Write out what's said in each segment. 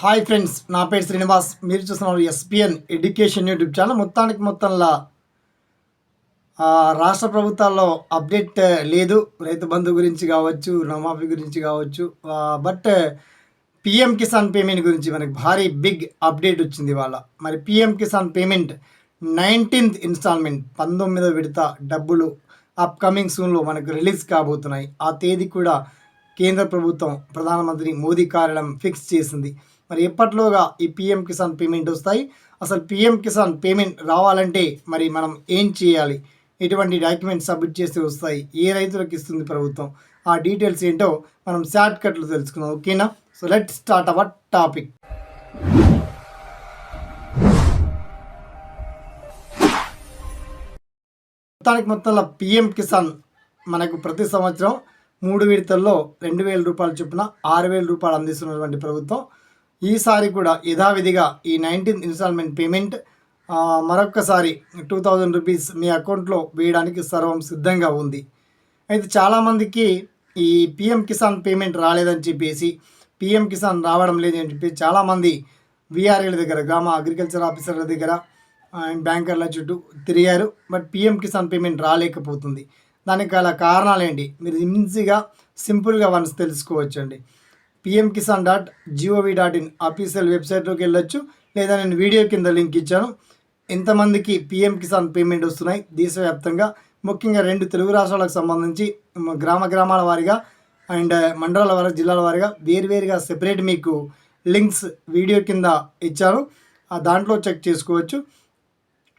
Hi friends నా పేరు శ్రీనివాస్. మీరు చూస్తున్నారు ఎస్పిఎన్ ఎడ్యుకేషన్ యూట్యూబ్ ఛానల్. మొత్తానికి మొత్తంలో రాష్ట్ర ప్రభుత్వాల్లో అప్డేట్ లేదు. రైతు బంధు గురించి కావచ్చు రుణమాఫీ గురించి కావచ్చు బట్ పిఎం కిసాన్ పేమెంట్ గురించి మనకి భారీ బిగ్ అప్డేట్ వచ్చింది ఇవాళ. మరి PM Kisan payment nineteenth instalment పంతొమ్మిదో విడత డబ్బులు అప్కమింగ్ సూన్లో మనకు రిలీజ్ కాబోతున్నాయి. ఆ తేదీ కూడా కేంద్ర ప్రభుత్వం ప్రధానమంత్రి మోదీ కార్యాలయం ఫిక్స్ చేసింది. మరి ఎప్పట్లోగా ఈ పిఎం కిసాన్ పేమెంట్ వస్తాయి? అసలు పిఎం కిసాన్ పేమెంట్ రావాలంటే మరి మనం ఏం చేయాలి? ఎటువంటి డాక్యుమెంట్స్ సబ్మిట్ చేస్తే వస్తాయి? ఏ రైతులకు ఇస్తుంది ప్రభుత్వం? ఆ డీటెయిల్స్ ఏంటో మనం షార్ట్ కట్లు తెలుసుకుందాం. ఓకేనా? So let start our topic. మొత్తానికి మొత్తంలో పిఎం కిసాన్ మనకు ప్రతి సంవత్సరం మూడు విడతల్లో రెండు వేల రూపాయల చొప్పున ఆరు వేల రూపాయలు అందిస్తున్నటువంటి ప్రభుత్వం. ఈసారి కూడా యథావిధిగా ఈ నైన్టీన్త్ ఇన్స్టాల్మెంట్ పేమెంట్ మరొక్కసారి టూ థౌజండ్ రూపీస్ మీ అకౌంట్లో వేయడానికి సర్వం సిద్ధంగా ఉంది. అయితే చాలామందికి ఈ పిఎం కిసాన్ పేమెంట్ రాలేదని చెప్పేసి పిఎం కిసాన్ రావడం లేదని చెప్పి చాలామంది విఆర్ఏల దగ్గర గ్రామ అగ్రికల్చర్ ఆఫీసర్ల దగ్గర బ్యాంకర్ల చుట్టూ తిరిగారు. బట్ పిఎం కిసాన్ పేమెంట్ రాలేకపోతుంది. దానికి గల కారణాలు ఏంటి మీరు ఈజీగా సింపుల్గా once తెలుసుకోవచ్చండి. PM Kisan dot G O V dot in official వెబ్సైట్లోకి వెళ్ళొచ్చు లేదా నేను వీడియో కింద లింక్ ఇచ్చాను. ఎంతమందికి పిఎం కిసాన్ పేమెంట్ వస్తున్నాయి. దేశవ్యాప్తంగా ముఖ్యంగా రెండు తెలుగు రాష్ట్రాలకు సంబంధించి గ్రామ గ్రామాల వారిగా అండ్ మండలాల వారిగా జిల్లాల వారిగా వేరువేరుగా సెపరేట్ మీకు లింక్స్ వీడియో కింద ఇచ్చాను. దాంట్లో చెక్ చేసుకోవచ్చు.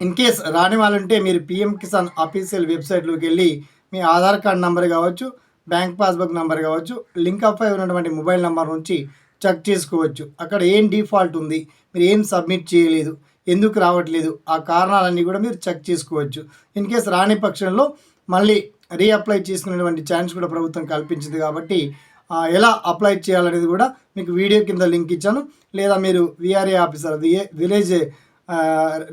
ఇన్ కేస్ రాని వాళ్ళుంటే మీరు పిఎం కిసాన్ అఫీషియల్ వెబ్సైట్లోకి వెళ్ళి మీ ఆధార్ కార్డ్ నెంబర్ కావచ్చు బ్యాంక్ పాస్బుక్ నెంబర్ కావచ్చు లింక్ అప్ అయి ఉన్నటువంటి మొబైల్ నెంబర్ నుంచి చెక్ చేసుకోవచ్చు. అక్కడ ఏం డిఫాల్ట్ ఉంది మీరు ఏం సబ్మిట్ చేయలేదు ఎందుకు రావట్లేదు ఆ కారణాలన్నీ కూడా మీరు చెక్ చేసుకోవచ్చు. ఇన్ కేస్ రాని పక్షంలో మళ్ళీ రీఅప్లై చేసుకునేటువంటి ఛాన్స్ కూడా ప్రభుత్వం కల్పించింది కాబట్టి ఎలా అప్లై చేయాలనేది కూడా మీకు వీడియో కింద లింక్ ఇచ్చాను. లేదా మీరు విఆర్ఏ ఆఫీసర్ విలేజ్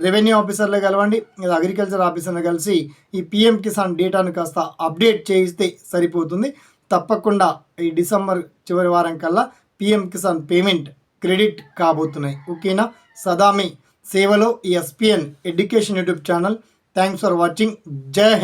రెవెన్యూ ఆఫీసర్లు కలవండి లేదా అగ్రికల్చర్ ఆఫీసర్ని కలిసి ఈ పిఎం కిసాన్ డేటాను కాస్త అప్డేట్ చేయిస్తే సరిపోతుంది. తప్పకుండా ఈ డిసెంబర్ చివరి వారం కల్లా పిఎం కిసాన్ పేమెంట్ క్రెడిట్ కాబోతున్నాయి. ఓకేనా? సదామి సేవలో ఈ SPN education YouTube channel. Thanks for watching. జై హింద్.